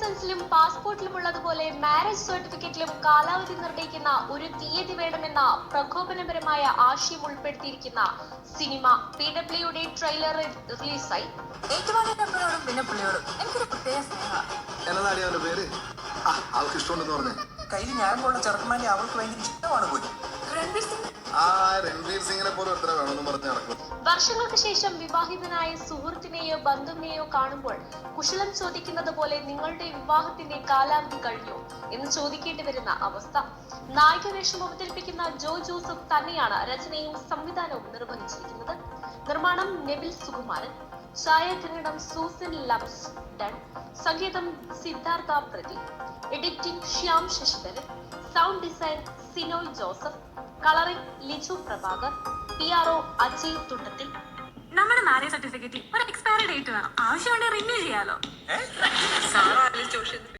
പാസ്പോർട്ടിലും ഉള്ളതുപോലെ മാരേജ് സർട്ടിഫിക്കറ്റിലും കാലാവധി നിർണയിക്കുന്ന ഒരു തീയതി വേണമെന്ന പ്രകോപനപരമായ ആശയം ഉൾപ്പെടുത്തിയിരിക്കുന്ന സിനിമ പി ഡബ്ല്യുടെ ട്രെയിലർ റിലീസായി പിന്നെ പുള്ളിയോടും എനിക്കൊരു പ്രത്യേക സ്നേഹമാണ് പേര്? അവൾക്ക് ഇഷ്ടമുണ്ടെന്ന് പറഞ്ഞേ. കയ്യിൽ ഞാൻ കൊണ്ട ചെറുക്കമാനെ അവൾക്ക് ഭയങ്കര ഇഷ്ടമാണ് പോലും രൺവീർ സിംഗ് ആ രൺവീർ സിംഗിനെ പോലെ എത്ര വേണമെന്ന് പറഞ്ഞ് നടക്കും വർഷങ്ങൾക്ക് ശേഷം വിവാഹിതനായ സുഹൃത്തിനെയോ ബന്ധുവിനെയോ കാണുമ്പോൾ കുശലം ചോദിക്കുന്നത് പോലെ നിങ്ങളുടെ വിവാഹത്തിന്റെ കാലാവധി കഴിഞ്ഞു എന്ന് ചോദിക്കേണ്ടി വരുന്ന അവസ്ഥ. നായിക വേഷം അവതരിപ്പിക്കുന്ന ജോ ജോസഫ് തന്നെയാണ് രചനയും സംവിധാനവും നിർവഹിച്ചിരിക്കുന്നത്. നിർമ്മാണം നെബിൽ സുകുമാരൻ ഛായാഗ്രഹണം സൂസൻ ലബ്സ് ഡൺ സംഗീതം സിദ്ധാർത്ഥ പ്രതി editing Shyam Sasidharan sound design Sinoy Joseph colouring Liju Prabhakar P R O Ajay Thundathil നമ്മുടെ മാരേജ് സർട്ടിഫിക്കറ്റ് ഒരു എക്സ്പയറി ഡേറ്റ് വേണം. ആവശ്യമുണ്ടെങ്കിൽ റിന്യൂ ചെയ്യാലോ.